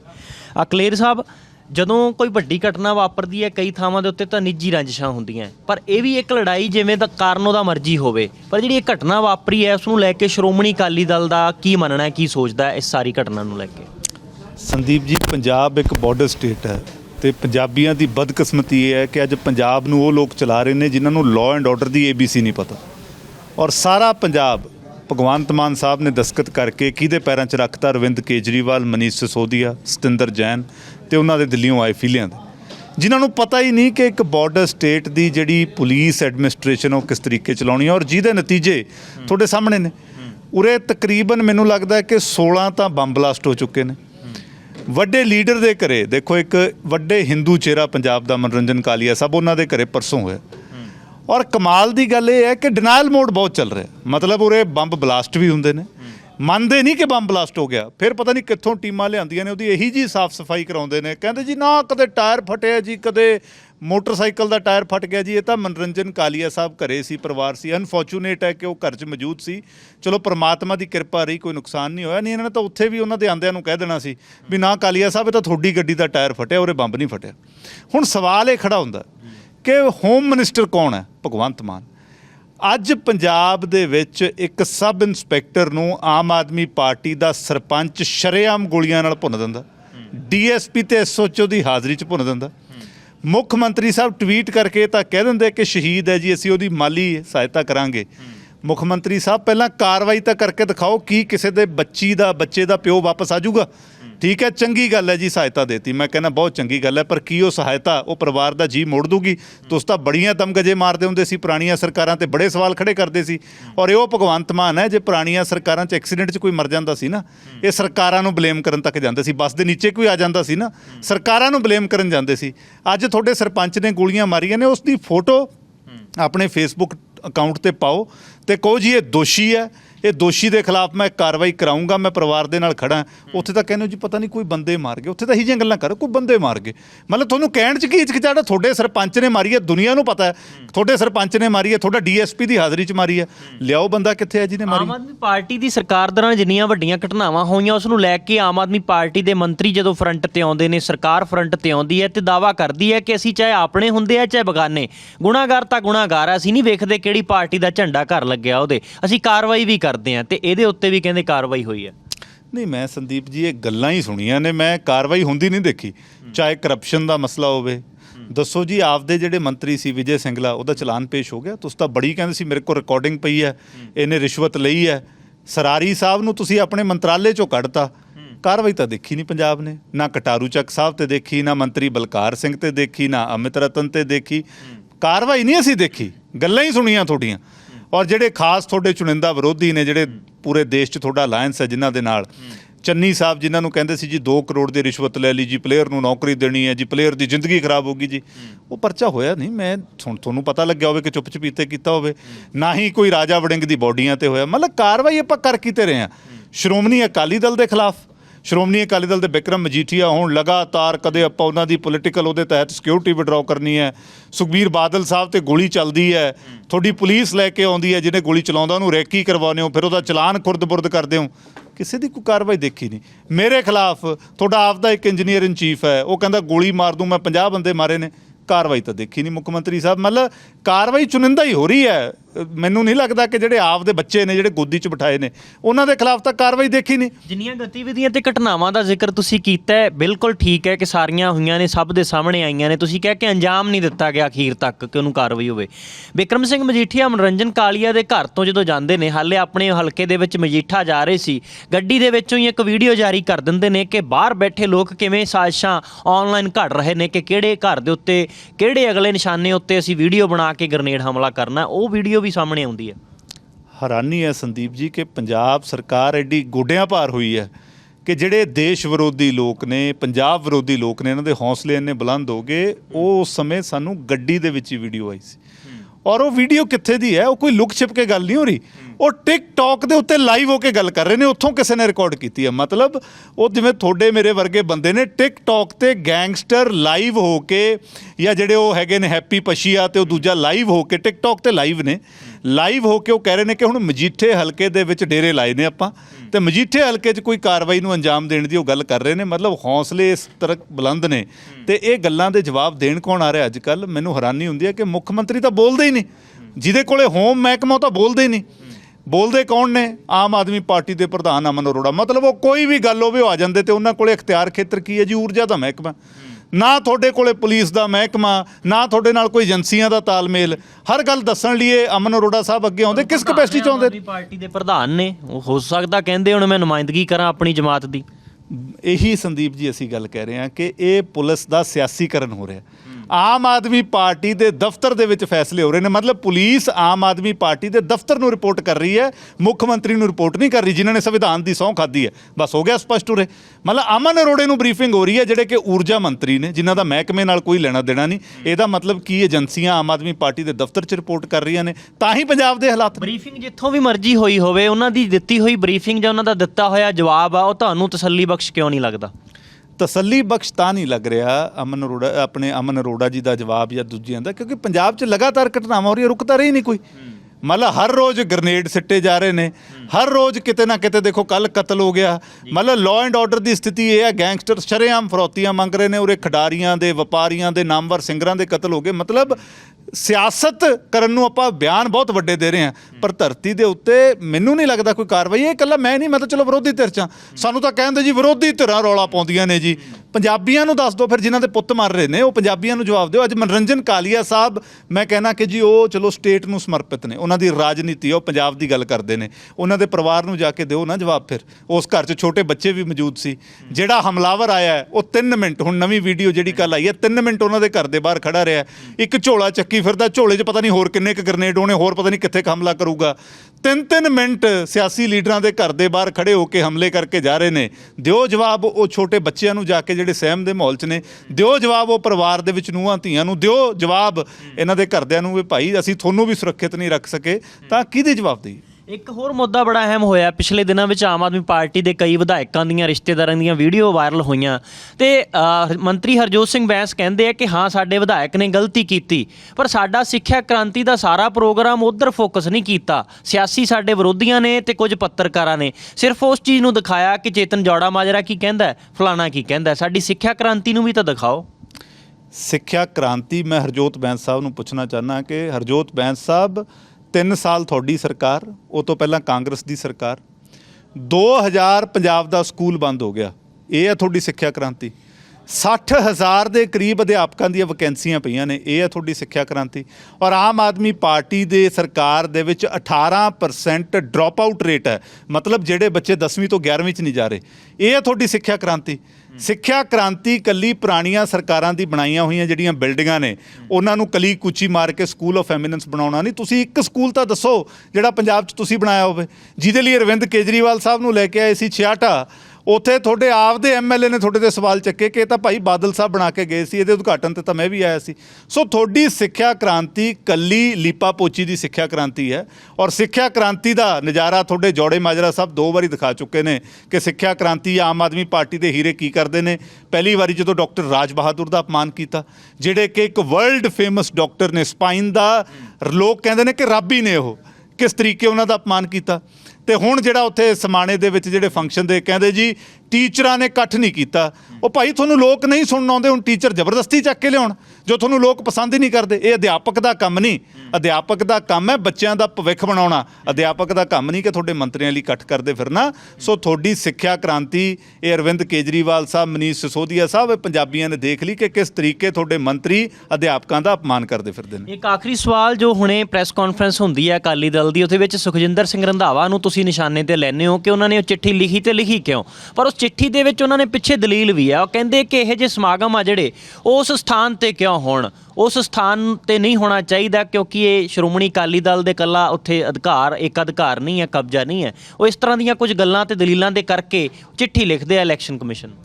ਅਕਲੇਰ ਸਾਹਿਬ, ਜਦੋਂ ਕੋਈ ਵੱਡੀ ਘਟਨਾ ਵਾਪਰਦੀ ਹੈ, ਕਈ ਥਾਵਾਂ ਦੇ ਉੱਤੇ ਤਾਂ ਨਿੱਜੀ ਰੰਜਿਸ਼ਾਂ ਹੁੰਦੀਆਂ ਪਰ ਇਹ ਵੀ ਇੱਕ ਲੜਾਈ ਜਿਵੇਂ ਦਾ ਕਾਰਨ ਉਹਦਾ ਮਰਜ਼ੀ ਹੋਵੇ। ਪਰ ਜਿਹੜੀ ਇਹ ਘਟਨਾ ਵਾਪਰੀ ਹੈ ਉਸ ਨੂੰ ਲੈ ਕੇ ਸ਼੍ਰੋਮਣੀ ਅਕਾਲੀ ਦਲ ਦਾ ਕੀ ਮੰਨਣਾ ਹੈ, ਕੀ ਸੋਚਦਾ ਹੈ, ਇਸ ਸਾਰੀ ਘਟਨਾ ਨੂੰ ਲੈ ਕੇ? ਸੰਦੀਪ ਜੀ, ਪੰਜਾਬ ਇੱਕ ਬਾਰਡਰ ਸਟੇਟ ਹੈ ਤੇ ਪੰਜਾਬੀਆਂ ਦੀ ਬਦਕਿਸਮਤੀ ਇਹ ਹੈ ਕਿ ਅੱਜ ਪੰਜਾਬ ਨੂੰ ਉਹ ਲੋਕ ਚਲਾ ਰਹੇ ਨੇ ਜਿਨ੍ਹਾਂ ਨੂੰ ਲਾਅ ਐਂਡ ਆਰਡਰ ਦੀ ABC ਨਹੀਂ ਪਤਾ। ਔਰ ਸਾਰਾ ਪੰਜਾਬ ਭਗਵੰਤ ਮਾਨ ਸਾਹਿਬ ਨੇ ਦਸਖਤ ਕਰਕੇ ਕਿਹਦੇ ਪੈਰਾਂ 'ਚ ਰੱਖਤਾ ਅਰਵਿੰਦ ਕੇਜਰੀਵਾਲ, ਮਨੀਸ਼ ਸਿਸੋਦੀਆ, ਸਤਿੰਦਰ ਜੈਨ ਤੇ ਉਹਨਾਂ ਦੇ ਦਿੱਲੀੋਂ ਆਏ ਫਿਲਿਆਂ ਦੇ। ਜਿਨ੍ਹਾਂ ਨੂੰ ਪਤਾ ਹੀ ਨਹੀਂ ਕਿ ਇੱਕ ਬਾਰਡਰ ਸਟੇਟ ਦੀ ਜਿਹੜੀ ਪੁਲਿਸ ਐਡਮਿਨਿਸਟ੍ਰੇਸ਼ਨ ਉਹ ਕਿਸ ਤਰੀਕੇ ਚਲਾਉਣੀ ਹੈ ਔਰ ਜਿਹਦੇ ਨਤੀਜੇ ਤੁਹਾਡੇ ਸਾਹਮਣੇ ਨੇ। ਉਰੇ ਤਕਰੀਬਨ ਮੈਨੂੰ ਲੱਗਦਾ ਹੈ ਕਿ 16 ਤਾਂ ਬੰਬ ਬਲਾਸਟ ਹੋ ਚੁੱਕੇ ਨੇ। ਵੱਡੇ ਲੀਡਰ ਦੇ ਘਰੇ, ਦੇਖੋ ਇੱਕ ਵੱਡੇ ਹਿੰਦੂ ਚਿਹਰਾ ਪੰਜਾਬ ਦਾ ਮਨੋਰੰਜਨ ਕਾਲੀਆ ਸਾਹਿਬ ਉਹਨਾਂ ਦੇ ਘਰੇ ਪਰਸੋਂ ਹੋਇਆ। ਔਰ ਕਮਾਲ ਦੀ ਗੱਲ ਇਹ ਹੈ ਕਿ ਡਿਨਾਇਲ ਮੋਡ ਬਹੁਤ ਚੱਲ ਰਿਹਾ। ਮਤਲਬ ਉਰੇ ਬੰਬ ਬਲਾਸਟ ਵੀ ਹੁੰਦੇ ਨੇ। ਮੰਨਦੇ ਨਹੀਂ ਕਿ ਬੰਬ ਬਲਾਸਟ ਹੋ ਗਿਆ। ਫਿਰ ਪਤਾ ਨਹੀਂ ਕਿੱਥੋਂ ਟੀਮਾਂ ਲਿਆਂਦੀਆਂ ਨੇ, ਉਹਦੀ ਇਹੀ ਜੀ ਸਾਫ਼ ਸਫ਼ਾਈ ਕਰਾਉਂਦੇ ਨੇ। ਕਹਿੰਦੇ ਜੀ ਨਾ, ਕਦੇ ਟਾਇਰ ਫਟਿਆ ਜੀ, ਕਦੇ ਮੋਟਰਸਾਈਕਲ ਦਾ ਟਾਇਰ ਫਟ ਗਿਆ ਜੀ। ਇਹ ਤਾਂ ਮਨੋਰੰਜਨ ਕਾਲੀਆ ਸਾਹਿਬ ਘਰੇ ਸੀ, ਪਰਿਵਾਰ ਸੀ। ਅਨਫੋਰਚੂਨੇਟ ਹੈ ਕਿ ਉਹ ਘਰ 'ਚ ਮੌਜੂਦ ਸੀ। ਚਲੋ, ਪ੍ਰਮਾਤਮਾ ਦੀ ਕਿਰਪਾ ਰਹੀ, ਕੋਈ ਨੁਕਸਾਨ ਨਹੀਂ ਹੋਇਆ। ਨਹੀਂ, ਇਹਨਾਂ ਨੇ ਤਾਂ ਉੱਥੇ ਵੀ ਉਹਨਾਂ ਦੇ ਆਂਦਿਆਂ ਨੂੰ ਕਹਿ ਦੇਣਾ ਸੀ ਵੀ ਨਾ ਕਾਲੀਆ ਸਾਹਿਬ, ਇਹ ਤਾਂ ਤੁਹਾਡੀ ਗੱਡੀ ਦਾ ਟਾਇਰ ਫਟਿਆ ਉਹਰੇ ਬੰਬ ਨਹੀਂ ਫਟਿਆ। ਹੁਣ ਸਵਾਲ ਇਹ ਖੜਾ ਹੁੰਦਾ ਕਿ ਹੋਮ ਮਿਨਿਸਟਰ ਕੌਣ ਹੈ? ਭਗਵੰਤ ਮਾਨ। ਅੱਜ ਪੰਜਾਬ ਦੇ ਵਿੱਚ ਇੱਕ ਸਬ ਇੰਸਪੈਕਟਰ ਨੂੰ ਆਮ ਆਦਮੀ ਪਾਰਟੀ ਦਾ ਸਰਪੰਚ ਸ਼ਰੇਆਮ ਗੋਲੀਆਂ ਨਾਲ ਭੁੰਨ ਦਿੰਦਾ। ਡੀਐਸਪੀ ਤੇ ਐਸਓਚਓ ਦੀ ਹਾਜ਼ਰੀ 'ਚ ਭੁੰਨ ਦਿੰਦਾ। ਮੁੱਖ ਮੰਤਰੀ ਸਾਹਿਬ ਟਵੀਟ ਕਰਕੇ ਤਾਂ ਕਹਿ ਦਿੰਦੇ ਕਿ ਸ਼ਹੀਦ ਹੈ ਜੀ, ਅਸੀਂ ਉਹਦੀ ਮਾਲੀ ਸਹਾਇਤਾ ਕਰਾਂਗੇ। ਮੁੱਖ ਮੰਤਰੀ ਸਾਹਿਬ, ਪਹਿਲਾਂ ਕਾਰਵਾਈ ਤਾਂ ਕਰਕੇ ਦਿਖਾਓ ਕੀ ਕਿਸੇ ਦੇ ਬੱਚੀ ਦਾ, ਬੱਚੇ ਦਾ ਪਿਓ ਵਾਪਸ ਆ ਜਾਊਗਾ। ਠੀਕ ਹੈ, ਚੰਗੀ ਗੱਲ ਹੈ ਜੀ ਸਹਾਇਤਾ ਦੇਤੀ। ਮੈਂ ਕਹਿੰਦਾ ਬਹੁਤ ਚੰਗੀ ਗੱਲ ਹੈ, ਪਰ ਕੀ ਉਹ ਸਹਾਇਤਾ, ਉਹ ਪਰਿਵਾਰ ਦਾ ਜੀ ਮੋੜ ਦੂਗੀ? ਤੁਸੀਂ ਤਾਂ ਬੜੀਆਂ ਦਮਗਜੇ ਮਾਰਦੇ ਹੁੰਦੇ ਸੀ, ਪੁਰਾਣੀਆਂ ਸਰਕਾਰਾਂ ਤੇ ਬੜੇ ਸਵਾਲ ਖੜੇ ਕਰਦੇ ਸੀ। ਔਰ ਇਹ ਉਹ ਭਗਵੰਤ ਮਾਨ ਹੈ, ਜੇ ਪੁਰਾਣੀਆਂ ਸਰਕਾਰਾਂ 'ਚ ਐਕਸੀਡੈਂਟ 'ਚ ਕੋਈ ਮਰ ਜਾਂਦਾ ਸੀ ਨਾ, ਇਹ ਸਰਕਾਰਾਂ ਨੂੰ ਬਲੇਮ ਕਰਨ ਤੱਕ ਜਾਂਦੇ ਸੀ। ਬੱਸ ਦੇ ਨੀਚੇ ਕੋਈ ਆ ਜਾਂਦਾ ਸੀ ਨਾ, ਸਰਕਾਰਾਂ ਨੂੰ ਬਲੇਮ ਕਰਨ ਜਾਂਦੇ ਸੀ। ਅੱਜ ਤੁਹਾਡੇ ਸਰਪੰਚ ਨੇ ਗੋਲੀਆਂ ਮਾਰੀਆਂ ਨੇ, ਉਸ ਦੀ ਫੋਟੋ ਆਪਣੇ ਫੇਸਬੁੱਕ ਅਕਾਊਂਟ ਤੇ ਪਾਓ ਤੇ ਕਹੋ ਜੀ, ਇਹ ਦੋਸ਼ੀ ਹੈ ਇਹ ਦੋਸ਼ੀ ਦੇ ਖਿਲਾਫ ਮੈਂ ਕਾਰਵਾਈ ਕਰਾਉਂਗਾ ਮੈਂ ਪਰਿਵਾਰ ਦੇ ਨਾਲ ਖੜਾ ਉੱਥੇ ਤਾਂ ਕਹਿੰਦੇ ਜੀ, ਪਤਾ ਨਹੀਂ ਕੋਈ ਬੰਦੇ ਮਾਰ ਗਏ। ਉੱਥੇ ਤਾਂ ਇਹੀ ਜਿਹੀਆਂ ਗੱਲਾਂ ਕਰੋ, ਕੋਈ ਬੰਦੇ ਮਾਰ ਗਏ। ਮਤਲਬ ਤੁਹਾਨੂੰ ਕਹਿਣ ਚ ਕੀ ਹਿਚਕਿਚਾੜਾ ਤੁਹਾਡੇ ਸਰਪੰਚ ਨੇ ਮਾਰੀ ਹੈ, ਦੁਨੀਆ ਨੂੰ ਪਤਾ ਹੈ। ਤੁਹਾਡੇ ਸਰਪੰਚ ਨੇ ਮਾਰੀ ਹੈ, ਤੁਹਾਡਾ ਡੀਐਸਪੀ ਦੀ ਹਾਜ਼ਰੀ ਚ ਮਾਰੀ ਹੈ। ਲਿਆਓ ਬੰਦਾ ਕਿੱਥੇ ਹੈ ਜਿਹਨੇ ਮਾਰੀ? ਆਮ ਆਦਮੀ ਪਾਰਟੀ ਦੀ ਸਰਕਾਰ ਦੌਰਾਨ ਜਿੰਨੀਆਂ ਵੱਡੀਆਂ ਘਟਨਾਵਾਂ ਹੋਈਆਂ, ਉਸ ਨੂੰ ਲੈ ਕੇ ਆਮ ਆਦਮੀ ਪਾਰਟੀ ਦੇ ਮੰਤਰੀ ਜਦੋਂ ਫਰੰਟ ਤੇ ਆਉਂਦੇ ਨੇ, ਸਰਕਾਰ ਫਰੰਟ ਤੇ ਆਉਂਦੀ ਹੈ ਤੇ ਦਾਵਾ ਕਰਦੀ ਹੈ ਕਿ ਅਸੀਂ ਚਾਹੇ ਆਪਣੇ ਹੁੰਦੇ ਆ, ਚਾਹੇ ਬਗਾਨੇ। ਗੁਨਾਹਗਾਰ ਤਾਂ ਗੁਨਾਹਗਾਰ ਆ, ਅਸੀਂ ਨਹੀਂ ਵੇਖਦੇ ਕਿਹੜੀ ਪਾਰਟੀ ਦਾ ਝੰਡਾ ਘਰ ਲੱਗਿਆ ਉਹਦੇ। ਅਸੀਂ ਕਾਰਵਾਈ ਵੀ ਕਰ ਕਰਦੇ ਆ ਤੇ ਇਹਦੇ ਉੱਤੇ ਵੀ ਕਹਿੰਦੇ ਕਾਰਵਾਈ ਹੋਈ ਹੈ। ਨਹੀਂ ਮੈਂ ਸੰਦੀਪ ਜੀ ਇਹ ਗੱਲਾਂ ਹੀ ਸੁਣੀਆਂ ਨੇ ਮੈਂ ਕਾਰਵਾਈ ਹੁੰਦੀ ਨਹੀਂ ਦੇਖੀ। ਚਾਹੇ ਕਰਪਸ਼ਨ ਦਾ ਮਸਲਾ ਹੋਵੇ। ਦੱਸੋ ਜੀ ਆਪਦੇ ਜਿਹੜੇ ਮੰਤਰੀ ਸੀ ਵਿਜੇ ਸਿੰਗਲਾ ਉਹਦਾ ਚਲਾਨ ਪੇਸ਼ ਹੋ ਗਿਆ? ਤੁਸੀਂ ਤਾਂ ਬੜੀ ਕਹਿੰਦੇ ਸੀ ਮੇਰੇ ਕੋਲ ਰਿਕਾਰਡਿੰਗ ਪਈ ਹੈ ਇਹਨੇ ਰਿਸ਼ਵਤ ਲਈ ਹੈ। ਸਰਾਰੀ ਸਾਹਿਬ ਨੂੰ ਤੁਸੀਂ ਆਪਣੇ ਮੰਤਰਾਲੇ ਚੋਂ ਕੱਢਤਾ। ਕਾਰਵਾਈ ਤਾਂ ਦੇਖੀ ਨਹੀਂ ਪੰਜਾਬ ਨੇ। ਨਾ ਕਟਾਰੂ ਚੱਕ ਸਾਹਿਬ ਤੇ ਦੇਖੀ ਨਾ ਮੰਤਰੀ ਬਲਕਾਰ ਸਿੰਘ ਤੇ ਦੇਖੀ ਨਾ ਅਮਿਤ ਰਤਨ ਤੇ ਦੇਖੀ। ਕਾਰਵਾਈ ਨਹੀਂ ਅਸੀਂ ਦੇਖੀ। ਗੱਲਾਂ ਹੀ ਸੁਣੀਆਂ ਤੁਹਾਡੀਆਂ। ਔਰ ਜਿਹੜੇ ਖਾਸ ਤੁਹਾਡੇ ਚੁਣਿੰਦਾ ਵਿਰੋਧੀ ਨੇ, ਜਿਹੜੇ ਪੂਰੇ ਦੇਸ਼ 'ਚ ਤੁਹਾਡਾ ਅਲਾਈਅੰਸ ਹੈ ਜਿਨ੍ਹਾਂ ਦੇ ਨਾਲ, ਚੰਨੀ ਸਾਹਿਬ ਜਿਨ੍ਹਾਂ ਨੂੰ ਕਹਿੰਦੇ ਸੀ ਜੀ 2 ਕਰੋੜ ਦੀ ਰਿਸ਼ਵਤ ਲੈ ਲਈ ਜੀ ਪਲੇਅਰ ਨੂੰ ਨੌਕਰੀ ਦੇਣੀ ਹੈ ਜੀ ਪਲੇਅਰ ਦੀ ਜ਼ਿੰਦਗੀ ਖਰਾਬ ਹੋਗੀ ਜੀ। ਉਹ ਪਰਚਾ ਹੋਇਆ ਨਹੀਂ, ਮੈਂ ਸੁਣ, ਤੁਹਾਨੂੰ ਪਤਾ ਲੱਗਿਆ ਹੋਵੇ ਕਿ ਚੁੱਪ ਚਪੀਤੇ ਕੀਤਾ ਹੋਵੇ। ਨਾ ਹੀ ਕੋਈ ਰਾਜਾ ਵੜਿੰਗ ਦੀ ਬੋਡੀਆਂ ਤੇ ਹੋਇਆ। ਮਤਲਬ ਕਾਰਵਾਈ ਆਪਾਂ ਕਰ ਕੀਤੇ ਰਹੇ ਹਾਂ? ਸ਼੍ਰੋਮਣੀ ਅਕਾਲੀ ਦਲ ਦੇ ਖਿਲਾਫ ਸ਼੍ਰੋਮਣੀ ਅਕਾਲੀ ਦਲ ਦੇ ਬਿਕਰਮ ਮਜੀਠੀਆ ਹੁਣ ਲਗਾਤਾਰ ਕਦੇ ਆਪਾਂ ਉਹਨਾਂ ਦੀ ਪੋਲੀਟੀਕਲ ਉਹਦੇ ਤਹਿਤ ਸਿਕਿਉਰਿਟੀ ਵਿਡਰਾਅ ਕਰਨੀ ਹੈ। ਸੁਖਬੀਰ ਬਾਦਲ ਸਾਹਿਬ ਤੇ ਗੋਲੀ ਚੱਲਦੀ ਹੈ। ਤੁਹਾਡੀ ਪੁਲਿਸ ਲੈ ਕੇ ਆਉਂਦੀ ਹੈ, ਜਿਹਨੇ ਗੋਲੀ ਚਲਾਉਂਦਾ, ਉਹਨੂੰ ਰੈਕੀ ਕਰਵਾਉਂਦੇ ਹੋ, ਫਿਰ ਉਹਦਾ ਚਲਾਨ ਖੁਰਦ-ਬੁਰਦ ਕਰਦੇ ਹੋ। ਕਿਸੇ ਦੀ ਕੋਈ ਕਾਰਵਾਈ ਦੇਖੀ ਨਹੀਂ। ਮੇਰੇ ਖਿਲਾਫ ਤੁਹਾਡਾ ਆਪ ਦਾ ਇੱਕ ਇੰਜੀਨੀਅਰ ਇਨ ਚੀਫ ਹੈ। ਉਹ ਕਹਿੰਦਾ, ਗੋਲੀ ਮਾਰ ਦੂੰ, ਮੈਂ 50 ਬੰਦੇ ਮਾਰੇ ਨੇ। ਕਾਰਵਾਈ ਤਾਂ ਦੇਖੀ ਨਹੀਂ ਮੁੱਖ ਮੰਤਰੀ ਸਾਹਿਬ। ਮਤਲਬ ਕਾਰਵਾਈ ਚੁਣਿੰਦਾ ਹੀ ਹੋ ਰਹੀ ਹੈ। ਮੈਨੂੰ ਨਹੀਂ ਲੱਗਦਾ ਕਿ ਜਿਹੜੇ ਆਪ ਦੇ ਬੱਚੇ ਨੇ, ਜਿਹੜੇ ਗੋਦੀ 'ਚ ਬਿਠਾਏ ਨੇ, ਉਹਨਾਂ ਦੇ ਖਿਲਾਫ ਤਾਂ ਕਾਰਵਾਈ ਦੇਖੀ ਨਹੀਂ। ਜਿੰਨੀਆਂ ਗਤੀਵਿਧੀਆਂ ਤੇ ਘਟਨਾਵਾਂ ਦਾ ਜ਼ਿਕਰ ਤੁਸੀਂ ਕੀਤਾ ਹੈ, ਬਿਲਕੁਲ ਠੀਕ ਹੈ ਕਿ ਸਾਰੀਆਂ ਹੋਈਆਂ ਨੇ, ਸਭ ਦੇ ਸਾਹਮਣੇ ਆਈਆਂ ਨੇ। ਤੁਸੀਂ ਕਹਿ ਕੇ ਅੰਜਾਮ ਨਹੀਂ ਦਿੱਤਾ ਗਿਆ ਅਖੀਰ ਤੱਕ ਕਿ ਉਹਨੂੰ ਕਾਰਵਾਈ ਹੋਵੇ। ਵਿਕਰਮ ਸਿੰਘ ਮਜੀਠੀਆ ਮਨੋਰੰਜਨ ਕਾਲੀਆ ਦੇ ਘਰ ਤੋਂ ਜਦੋਂ ਜਾਂਦੇ ਨੇ, ਹਾਲੇ ਆਪਣੇ ਹਲਕੇ ਦੇ ਵਿੱਚ ਮਜੀਠਾ ਜਾ ਰਹੇ ਸੀ, ਗੱਡੀ ਦੇ ਵਿੱਚੋਂ ਹੀ ਇੱਕ ਵੀਡੀਓ ਜਾਰੀ ਕਰ ਦਿੰਦੇ ਨੇ ਕਿ ਬਾਹਰ ਬੈਠੇ ਲੋਕ ਕਿਵੇਂ ਸਾਜ਼ਿਸ਼ਾਂ ਆਨਲਾਈਨ ਘੜ ਰਹੇ ਨੇ ਕਿ ਕਿਹੜੇ ਘਰ ਦੇ ਉੱਤੇ, ਕਿਹੜੇ ਅਗਲੇ ਨਿਸ਼ਾਨੇ ਉੱਤੇ ਅਸੀਂ ਵੀਡੀਓ ਬਣਾ ਕੇ ਗ੍ਰਨੇਡ ਹਮਲਾ ਕਰਨਾ। ਉਹ ਵੀਡੀਓ ਵੀਡੀਓ ਵੀ ਸਾਹਮਣੇ ਆਉਂਦੀ ਹੈ। ਹੈਰਾਨੀ ਹੈ ਸੰਦੀਪ ਜੀ ਕਿ ਪੰਜਾਬ ਸਰਕਾਰ ਐਡੀ ਗੋਡਿਆਂ ਭਾਰ ਹੋਈ ਹੈ ਕਿ ਜਿਹੜੇ ਦੇਸ਼ ਵਿਰੋਧੀ ਲੋਕ ਨੇ ਪੰਜਾਬ ਵਿਰੋਧੀ ਲੋਕ ਨੇ ਇਹਨਾਂ ਦੇ ਹੌਸਲੇ ਇੰਨੇ ਬੁਲੰਦ ਹੋ ਗਏ ਉਹ ਉਸ ਸਮੇਂ ਸਾਨੂੰ ਗੱਡੀ ਦੇ ਵਿੱਚ ਹੀ ਵੀਡੀਓ ਆਈ ਸੀ। ਔਰ ਉਹ ਵੀਡੀਓ ਕਿੱਥੇ ਦੀ ਹੈ? ਉਹ ਕੋਈ ਲੁਕ ਛਿਪ ਕੇ ਗੱਲ ਨਹੀਂ ਹੋ ਰਹੀ। ਉਹ ਟਿਕਟੌਕ ਦੇ ਉੱਤੇ ਲਾਈਵ ਹੋ ਕੇ ਗੱਲ ਕਰ ਰਹੇ ਨੇ, ਉੱਥੋਂ ਕਿਸੇ ਨੇ ਰਿਕਾਰਡ ਕੀਤੀ ਹੈ। ਮਤਲਬ ਉਹ ਜਿਵੇਂ ਤੁਹਾਡੇ ਮੇਰੇ ਵਰਗੇ ਬੰਦੇ ਨੇ ਟਿਕਟੌਕ ਤੇ ਗੈਂਗਸਟਰ ਲਾਈਵ ਹੋ ਕੇ ਜਾਂ ਜਿਹੜੇ ਉਹ ਹੈਗੇ ਨੇ ਹੈਪੀ ਪਸ਼ੀਆ ਤੇ ਉਹ ਦੂਜਾ ਲਾਈਵ ਹੋ ਕੇ ਟਿਕਟੌਕ ਤੇ ਲਾਈਵ ਨੇ ਲਾਈਵ ਹੋ ਕੇ ਉਹ ਕਹਿ ਰਹੇ ਨੇ ਕਿ ਹੁਣ ਮਜੀਠੇ ਹਲਕੇ ਦੇ ਵਿੱਚ ਡੇਰੇ ਲਾਏ ਨੇ ਆਪਾਂ ਤੇ ਮਜੀਠੇ ਹਲਕੇ 'ਚ ਕੋਈ ਕਾਰਵਾਈ ਨੂੰ ਅੰਜਾਮ ਦੇਣ ਦੀ ਉਹ ਗੱਲ ਕਰ ਰਹੇ ਨੇ। ਮਤਲਬ ਹੌਸਲੇ ਇਸ ਤਰ੍ਹਾਂ ਬੁਲੰਦ ਨੇ ਤੇ ਇਹ ਗੱਲਾਂ ਦੇ ਜਵਾਬ ਦੇਣ ਕੌਣ ਆ ਰਿਹਾ ਅੱਜ ਕੱਲ ਮੈਨੂੰ ਹੈਰਾਨੀ ਹੁੰਦੀ ਹੈ ਕਿ ਮੁੱਖ ਮੰਤਰੀ ਤਾਂ ਬੋਲਦੇ ਹੀ ਨਹੀਂ। ਜਿਹਦੇ ਕੋਲੇ ਹੋਮ ਮਹਿਕਮਾ ਉਹ ਤਾਂ ਬੋਲਦੇ ਹੀ ਨਹੀਂ। ਬੋਲਦੇ ਕੌਣ ਨੇ? ਆਮ ਆਦਮੀ ਪਾਰਟੀ ਦੇ ਪ੍ਰਧਾਨ ਅਮਨ ਅਰੋੜਾ। ਮਤਲਬ ਉਹ ਕੋਈ ਵੀ ਗੱਲ ਹੋਵੇ ਆ ਜਾਂਦੇ ਤੇ ਉਹਨਾਂ ਕੋਲੇ ਇਖਤਿਆਰ ਖੇਤਰ ਕੀ ਹੈ ਜੀ? ਊਰਜਾ ਦਾ ਮਹਿਕਮਾ। ਨਾ ਤੁਹਾਡੇ ਕੋਲੇ ਪੁਲਿਸ ਦਾ ਮਹਿਕਮਾ ਨਾ ਤੁਹਾਡੇ ਨਾਲ ਕੋਈ ਏਜੰਸੀਆਂ ਦਾ ਤਾਲਮੇਲ। ਹਰ ਗੱਲ ਦੱਸਣ ਲਈ ਇਹ ਅਮਨ ਅਰੋੜਾ ਸਾਹਿਬ ਅੱਗੇ ਆਉਂਦੇ। ਕਿਸ ਕਪੈਸਿਟੀ ਚ ਆਉਂਦੇ? ਪਾਰਟੀ ਦੇ ਪ੍ਰਧਾਨ ਨੇ। ਉਹ ਹੋ ਸਕਦਾ ਕਹਿੰਦੇ ਹੁਣ ਮੈਂ ਨੁਮਾਇੰਦਗੀ ਕਰਾਂ ਆਪਣੀ ਜਮਾਤ ਦੀ। ਇਹੀ ਸੰਦੀਪ ਜੀ ਅਸੀਂ ਗੱਲ ਕਹਿ ਰਹੇ ਹਾਂ ਕਿ ਇਹ ਪੁਲਿਸ ਦਾ ਸਿਆਸੀਕਰਨ ਹੋ ਰਿਹਾ। ਆਮ ਆਦਮੀ ਪਾਰਟੀ ਦੇ ਦਫ਼ਤਰ ਦੇ ਵਿੱਚ ਫੈਸਲੇ ਹੋ ਰਹੇ ਨੇ। ਮਤਲਬ ਪੁਲਿਸ ਆਮ ਆਦਮੀ ਪਾਰਟੀ ਦੇ ਦਫ਼ਤਰ ਨੂੰ ਰਿਪੋਰਟ ਕਰ ਰਹੀ ਹੈ, ਮੁੱਖ ਮੰਤਰੀ ਨੂੰ ਰਿਪੋਰਟ ਨਹੀਂ ਕਰ ਰਹੀ, ਜਿਨ੍ਹਾਂ ਨੇ ਸੰਵਿਧਾਨ ਦੀ ਸਹੁੰ ਖਾਦੀ ਹੈ। ਬਸ ਹੋ ਗਿਆ ਸਪਸ਼ਟ ਉਰੇ। ਮਤਲਬ ਅਮਨ ਅਰੋੜੇ ਨੂੰ ਬਰੀਫਿੰਗ ਹੋ ਰਹੀ ਹੈ, ਜਿਹੜੇ ਕਿ ਊਰਜਾ ਮੰਤਰੀ ਨੇ, ਜਿਨ੍ਹਾਂ ਦਾ ਮਹਿਕਮੇ ਨਾਲ ਕੋਈ ਲੈਣਾ ਦੇਣਾ ਨਹੀਂ। ਇਹਦਾ ਮਤਲਬ ਕੀ ਏਜੰਸੀਆਂ ਆਮ ਆਦਮੀ ਪਾਰਟੀ ਦੇ ਦਫ਼ਤਰ 'ਚ ਰਿਪੋਰਟ ਕਰ ਰਹੀਆਂ ਨੇ, ਤਾਂ ਹੀ ਪੰਜਾਬ ਦੇ ਹਾਲਾਤ ਬਰੀਫਿੰਗ ਜਿੱਥੋਂ ਵੀ ਮਰਜ਼ੀ ਹੋਈ ਹੋਵੇ, ਉਹਨਾਂ ਦੀ ਦਿੱਤੀ ਹੋਈ ਬਰੀਫਿੰਗ ਜਾਂ ਉਹਨਾਂ ਦਾ ਦਿੱਤਾ ਹੋਇਆ ਜਵਾਬ ਆ, ਉਹ ਤੁਹਾਨੂੰ ਤਸੱਲੀ ਬਖਸ਼ ਕਿਉਂ ਨਹੀਂ ਲੱਗਦਾ? ਤਸੱਲੀ ਬਖਸ਼ ਤਾਂ ਨਹੀਂ ਲੱਗ ਰਿਹਾ ਅਮਨ ਅਰੋੜਾ, ਆਪਣੇ ਅਮਨ ਅਰੋੜਾ ਜੀ ਦਾ ਜਵਾਬ ਜਾਂ ਦੂਜਿਆਂ ਦਾ, ਕਿਉਂਕਿ ਪੰਜਾਬ 'ਚ ਲਗਾਤਾਰ ਘਟਨਾਵਾਂ ਹੋ ਰਹੀਆਂ, ਰੁਕਦਾ ਰਹੀ ਨਹੀਂ ਕੋਈ। ਮਤਲਬ ਹਰ ਰੋਜ਼ ਗ੍ਰਨੇਡ ਸਿੱਟੇ ਜਾ ਰਹੇ ਨੇ। ਹਰ ਰੋਜ਼ ਕਿਤੇ ਨਾ ਕਿਤੇ ਦੇਖੋ ਕੱਲ ਕਤਲ ਹੋ ਗਿਆ। ਮਤਲਬ ਲਾਅ ਐਂਡ ਆਰਡਰ ਦੀ ਸਥਿਤੀ ਇਹ ਹੈ ਗੈਂਗਸਟਰ ਸ਼ਰੇਆਮ ਫਰੋਤੀਆਂ ਮੰਗ ਰਹੇ ਨੇ, ਉਰੇ ਖਿਡਾਰੀਆਂ ਦੇ, ਵਪਾਰੀਆਂ ਦੇ, ਨਾਮਵਰ ਸਿੰਗਰਾਂ ਦੇ ਕਤਲ ਹੋ ਗਏ। ਮਤਲਬ ਸਿਆਸਤ ਕਰਨ ਨੂੰ ਆਪਾਂ ਬਿਆਨ ਬਹੁਤ ਵੱਡੇ ਦੇ ਰਹੇ ਹਾਂ। ਪਰ ਧਰਤੀ ਦੇ ਉੱਤੇ ਮੈਨੂੰ ਨਹੀਂ ਲੱਗਦਾ ਕੋਈ ਕਾਰਵਾਈ। ਇਹ ਇਕੱਲਾ ਮੈਂ ਨਹੀਂ, ਮੈਂ ਤਾਂ ਚਲੋ ਵਿਰੋਧੀ ਧਿਰ 'ਚ ਹਾਂ। ਸਾਨੂੰ ਤਾਂ ਕਹਿੰਦੇ ਜੀ, ਵਿਰੋਧੀ ਧਿਰਾਂ ਰੌਲਾ ਪਾਉਂਦੀਆਂ ਨੇ ਜੀ। ਪੰਜਾਬੀਆਂ ਨੂੰ ਦੱਸ ਦਿਓ ਫਿਰ ਜਿਨ੍ਹਾਂ ਦੇ ਪੁੱਤ ਮਰ ਰਹੇ ਨੇ ਉਹ ਪੰਜਾਬੀਆਂ ਨੂੰ ਜਵਾਬ ਦਿਓ। ਅੱਜ ਮਨੋਰੰਜਨ ਕਾਲੀਆ ਸਾਹਿਬ ਮੈਂ ਕਹਿਣਾ ਕਿ ਜੀ ਉਹ ਚਲੋ ਸਟੇਟ ਨੂੰ ਸਮਰਪਿਤ ਨੇ। ਉਹਨਾਂ ਦੀ ਰਾਜਨੀਤੀ ਹੈ, ਉਹ ਪੰਜਾਬ ਦੀ ਗੱਲ ਕਰਦੇ ਨੇ। ਉਹਨਾਂ ਦੇ ਪਰਿਵਾਰ ਨੂੰ ਜਾ ਕੇ ਦਿਓ ਨਾ ਜਵਾਬ ਫਿਰ। ਉਸ ਘਰ 'ਚ ਛੋਟੇ ਬੱਚੇ ਵੀ ਮੌਜੂਦ ਸੀ। ਜਿਹੜਾ ਹਮਲਾਵਰ ਆਇਆ ਉਹ 3 ਮਿੰਟ ਹੁਣ ਨਵੀਂ ਵੀਡੀਓ ਜਿਹੜੀ ਕੱਲ ਆਈ ਹੈ 3 ਮਿੰਟ ਉਹਨਾਂ ਦੇ ਘਰ ਦੇ ਬਾਹਰ ਖੜਾ ਰਿਹਾ ਇੱਕ ਝੋਲਾ ਚੱਕੀ ਫਿਰਦਾ ਝੋਲੇ 'ਚ ਪਤਾ ਨਹੀਂ ਹੋਰ ਕਿੰਨੇ ਕੁ ਗ੍ਰਨੇਡ ਹੋਣੇ ਹੋਰ ਪਤਾ ਨਹੀਂ ਕਿੱਥੇ ਕੁ ਹਮਲਾ ਕਰੂਗਾ। ਤਿੰਨ ਤਿੰਨ ਮਿੰਟ ਸਿਆਸੀ ਲੀਡਰਾਂ ਦੇ ਘਰ ਦੇ ਬਾਹਰ ਖੜੇ ਹੋ ਕੇ ਹਮਲੇ ਕਰਕੇ ਜਾ ਰਹੇ ਨੇ। ਦਿਓ ਜਵਾਬ ਉਹ ਛੋਟੇ ਬੱਚਿਆਂ ਨੂੰ ਜਾ ਕੇ ਜਿਹੜੇ ਸਹਿਮ ਦੇ ਮਾਹੌਲ 'ਚ ਨੇ। ਦਿਓ ਜਵਾਬ ਉਹ ਪਰਿਵਾਰ ਦੇ ਵਿੱਚ ਨੂੰਹਾਂ ਧੀਆਂ ਨੂੰ। ਦਿਓ ਜਵਾਬ ਇਹਨਾਂ ਦੇ ਘਰਦਿਆਂ ਨੂੰ ਵੀ, ਭਾਈ, ਅਸੀਂ ਤੁਹਾਨੂੰ ਵੀ ਸੁਰੱਖਿਅਤ ਨਹੀਂ ਰੱਖ ਸਕੇ। ਤਾਂ ਕਿਹਦੇ ਜਵਾਬ ਦੇਈਏ? ਇੱਕ ਹੋਰ ਮੁੱਦਾ ਬੜਾ ਅਹਿਮ ਹੋਇਆ। ਪਿਛਲੇ ਦਿਨਾਂ ਵਿੱਚ ਆਮ ਆਦਮੀ ਪਾਰਟੀ ਦੇ ਕਈ ਵਿਧਾਇਕਾਂ ਦੀਆਂ ਰਿਸ਼ਤੇਦਾਰਾਂ ਦੀਆਂ ਵੀਡੀਓ ਵਾਇਰਲ ਹੋਈਆਂ। ਤੇ ਅਹ, ਮੰਤਰੀ ਹਰਜੋਤ ਸਿੰਘ ਬੈਂਸ ਕਹਿੰਦੇ ਆ ਕਿ ਹਾਂ ਸਾਡੇ ਵਿਧਾਇਕ ਨੇ ਗਲਤੀ ਕੀਤੀ ਪਰ ਸਾਡਾ ਸਿੱਖਿਆ ਕ੍ਰਾਂਤੀ ਦਾ ਸਾਰਾ ਪ੍ਰੋਗਰਾਮ ਉਧਰ ਫੋਕਸ ਨਹੀਂ ਕੀਤਾ। ਸਿਆਸੀ ਸਾਡੇ ਵਿਰੋਧੀਆਂ ਨੇ ਤੇ ਕੁਝ ਪੱਤਰਕਾਰਾਂ ਨੇ। ਸਿਰਫ ਉਸ ਚੀਜ਼ ਨੂੰ ਦਿਖਾਇਆ ਕਿ ਚੇਤਨ ਜੌੜਾ ਮਾਜਰਾ ਕੀ ਕਹਿੰਦਾ ਹੈ, ਫਲਾਣਾ ਕੀ ਕਹਿੰਦਾ ਹੈ। ਸਾਡੀ ਸਿੱਖਿਆ ਕ੍ਰਾਂਤੀ ਨੂੰ ਵੀ ਤਾਂ ਦਿਖਾਓ। ਸਿੱਖਿਆ ਕ੍ਰਾਂਤੀ ਮੈਂ ਹਰਜੋਤ ਬੈਂਸ ਸਾਹਿਬ ਨੂੰ ਪੁੱਛਣਾ ਚਾਹਨਾ ਕਿ ਹਰਜੋਤ ਬੈਂਸ ਸਾਹਿਬ 3 ਸਾਲ ਤੁਹਾਡੀ ਸਰਕਾਰ, ਉਹ ਤੋਂ ਪਹਿਲਾਂ ਕਾਂਗਰਸ ਦੀ ਸਰਕਾਰ 2000 ਪੰਜਾਬ ਦਾ ਸਕੂਲ ਬੰਦ ਹੋ ਗਿਆ। ਇਹ ਆ ਤੁਹਾਡੀ ਸਿੱਖਿਆ ਕ੍ਰਾਂਤੀ। 60000 ਦੇ ਕਰੀਬ ਅਧਿਆਪਕਾਂ ਦੀਆਂ ਵੈਕੈਂਸੀਆਂ ਪਈਆਂ ਨੇ, ਇਹ ਹੈ ਤੁਹਾਡੀ ਸਿੱਖਿਆ ਕ੍ਰਾਂਤੀ। ਔਰ ਆਮ ਆਦਮੀ ਪਾਰਟੀ ਦੇ ਸਰਕਾਰ ਦੇ ਵਿੱਚ 18% ਡ੍ਰੌਪ ਆਊਟ ਰੇਟ ਹੈ। ਮਤਲਬ ਜਿਹੜੇ ਬੱਚੇ 10ਵੀਂ ਤੋਂ 11ਵੀਂ ਚ ਨਹੀਂ ਜਾ ਰਹੇ। ਇਹ ਆ ਤੁਹਾਡੀ ਸਿੱਖਿਆ ਕ੍ਰਾਂਤੀ। ਸਿੱਖਿਆ ਕ੍ਰਾਂਤੀ ਕੱਲੀ ਪੁਰਾਣੀਆਂ ਸਰਕਾਰਾਂ ਦੀ ਬਣਾਈਆਂ ਹੋਈਆਂ ਜਿਹੜੀਆਂ ਬਿਲਡਿੰਗਾਂ ਨੇ, ਉਹਨਾਂ ਨੂੰ ਕਲੀ ਕੁਚੀ ਮਾਰ ਕੇ ਸਕੂਲ ਆਫ ਐਮੀਨੈਂਸ ਬਣਾਉਣਾ ਨਹੀਂ। ਤੁਸੀਂ ਇੱਕ ਸਕੂਲ ਤਾਂ ਦੱਸੋ ਜਿਹੜਾ ਪੰਜਾਬ 'ਚ ਤੁਸੀਂ ਬਣਾਇਆ ਹੋਵੇ। ਜਿਹਦੇ ਲਈ ਅਰਵਿੰਦ ਕੇਜਰੀਵਾਲ ਸਾਹਿਬ ਨੂੰ ਲੈ ਕੇ ਆਏ ਸੀ ਛਿਆਟਾ ਉੱਥੇ ਤੁਹਾਡੇ ਆਪ ਆਪਦੇ ਐਮਐਲਏ ਨੇ ਤੁਹਾਡੇ ਤੇ ਸਵਾਲ ਚੱਕੇ ਕਿ ਇਹ ਤਾਂ ਭਾਈ ਬਾਦਲ ਸਾਹਿਬ ਬਣਾ ਕੇ ਗਏ ਸੀ, ਇਹਦੇ ਉਦਘਾਟਨ ਤੇ ਤਾਂ ਮੈਂ ਵੀ ਆਇਆ ਸੀ। ਸੋ ਤੁਹਾਡੀ ਸਿੱਖਿਆ ਕ੍ਰਾਂਤੀ ਕੱਲੀ ਲੀਪਾ ਪੋਚੀ ਦੀ ਸਿੱਖਿਆ ਕ੍ਰਾਂਤੀ ਹੈ ਔਰ ਸਿੱਖਿਆ ਕ੍ਰਾਂਤੀ ਦਾ ਨਜ਼ਾਰਾ ਤੁਹਾਡੇ ਜੋੜੇ ਮਾਜਰਾ ਸਾਹਿਬ ਦੋ ਵਾਰੀ ਦਿਖਾ ਚੁੱਕੇ ਨੇ ਕਿ ਸਿੱਖਿਆ ਕ੍ਰਾਂਤੀ ਆਮ ਆਦਮੀ ਪਾਰਟੀ ਦੇ ਹੀਰੇ ਕੀ ਕਰਦੇ ਨੇ। ਪਹਿਲੀ ਵਾਰੀ ਜਦੋਂ ਡਾਕਟਰ ਰਾਜ ਬਹਾਦਰ ਦਾ ਅਪਮਾਨ ਕੀਤਾ, ਜਿਹੜੇ ਕਿ ਇੱਕ ਵਰਲਡ ਫੇਮਸ ਡਾਕਟਰ ਨੇ, ਸਪਾਈਨ ਦਾ ਲੋਕ ਕਹਿੰਦੇ ਨੇ ਕਿ ਰੱਬ ਹੀ ਨੇ ਉਹ, ਕਿਸ ਤਰੀਕੇ ਉਹਨਾਂ ਦਾ ਅਪਮਾਨ ਕੀਤਾ। ਤੇ ਹੁਣ ਜਿਹੜਾ ਉੱਥੇ ਸਮਾਣੇ ਦੇ ਵਿੱਚ ਜਿਹੜੇ ਫੰਕਸ਼ਨ ਦੇ, ਕਹਿੰਦੇ ਜੀ ਟੀਚਰਾਂ ਨੇ ਇਕੱਠ ਨਹੀਂ ਕੀਤਾ। ਉਹ ਭਾਈ, ਤੁਹਾਨੂੰ ਲੋਕ ਨਹੀਂ ਸੁਣਨ ਆਉਂਦੇ, ਹੁਣ ਟੀਚਰ ਜ਼ਬਰਦਸਤੀ ਚੱਕ ਕੇ ਲਿਆਉਣ। ਜੋ ਤੁਹਾਨੂੰ ਲੋਕ ਪਸੰਦ ਹੀ ਨਹੀਂ ਕਰਦੇ, ਇਹ ਅਧਿਆਪਕ ਦਾ ਕੰਮ ਨਹੀਂ। ਅਧਿਆਪਕ ਦਾ ਕੰਮ ਹੈ ਬੱਚਿਆਂ ਦਾ ਭਵਿੱਖ ਬਣਾਉਣਾ। ਅਧਿਆਪਕ ਦਾ ਕੰਮ ਨਹੀਂ ਕਿ ਤੁਹਾਡੇ ਮੰਤਰੀਆਂ ਲਈ ਇਕੱਠ ਕਰਦੇ ਫਿਰਨਾ। ਸੋ ਤੁਹਾਡੀ ਸਿੱਖਿਆ ਕ੍ਰਾਂਤੀ, ਇਹ ਅਰਵਿੰਦ ਕੇਜਰੀਵਾਲ ਸਾਹਿਬ, ਮਨੀਸ਼ ਸਿਸੋਦੀਆ ਸਾਹਿਬ, ਇਹ ਪੰਜਾਬੀਆਂ ਨੇ ਦੇਖ ਲਈ ਕਿ ਕਿਸ ਤਰੀਕੇ ਤੁਹਾਡੇ ਮੰਤਰੀ ਅਧਿਆਪਕਾਂ ਦਾ ਅਪਮਾਨ ਕਰਦੇ ਫਿਰਦੇ ਨੇ। ਇੱਕ ਆਖਰੀ ਸਵਾਲ ਜੋ ਹੁਣੇ ਪ੍ਰੈਸ ਕਾਨਫਰੰਸ ਹੁੰਦੀ ਹੈ ਅਕਾਲੀ ਦਲ ਦੀ, ਉਹਦੇ ਵਿੱਚ ਸੁਖਜਿੰਦਰ ਸਿੰਘ ਰੰਧਾਵਾ ਨੂੰ ਤੁਸੀਂ ਨਿਸ਼ਾਨੇ ਤੇ ਲੈਨੇ ਹੋ ਕਿ ਉਹਨਾਂ ਨੇ ਉਹ ਚਿੱਠੀ ਲਿਖੀ ਤੇ ਲਿਖੀ ਕਿਉਂ? ਪਰ ਉਸ ਚਿੱਠੀ ਦੇ ਵਿੱਚ ਉਹਨਾਂ ਨੇ ਪਿੱਛੇ ਦਲੀਲ ਵੀ ਹੈ ਉਹ ਕਹਿੰਦੇ ਕਿ ਇਹ ਜੇ ਸਮਾਗਮ ਆ ਜਿਹੜੇ, ਉਸ ਸਥਾਨ ਤੇ ਕਿਉਂ ਹੋਣ, ਉਸ ਸਥਾਨ ਤੇ ਨਹੀਂ ਹੋਣਾ ਚਾਹੀਦਾ ਕਿਉਂਕਿ ਇਹ ਸ਼੍ਰੋਮਣੀ ਅਕਾਲੀ ਦਲ ਦੇ ਕੱਲਾ ਉੱਥੇ ਅਧਿਕਾਰ, ਇੱਕ ਅਧਿਕਾਰ ਨਹੀਂ ਹੈ, ਕਬਜ਼ਾ ਨਹੀਂ ਹੈ। ਉਹ ਇਸ ਤਰ੍ਹਾਂ ਦੀਆਂ ਕੁਝ ਗੱਲਾਂ ਤੇ ਦਲੀਲਾਂ ਦੇ ਕਰਕੇ ਚਿੱਠੀ ਲਿਖਦੇ ਆ ਇਲੈਕਸ਼ਨ ਕਮਿਸ਼ਨ। ਨੂੰ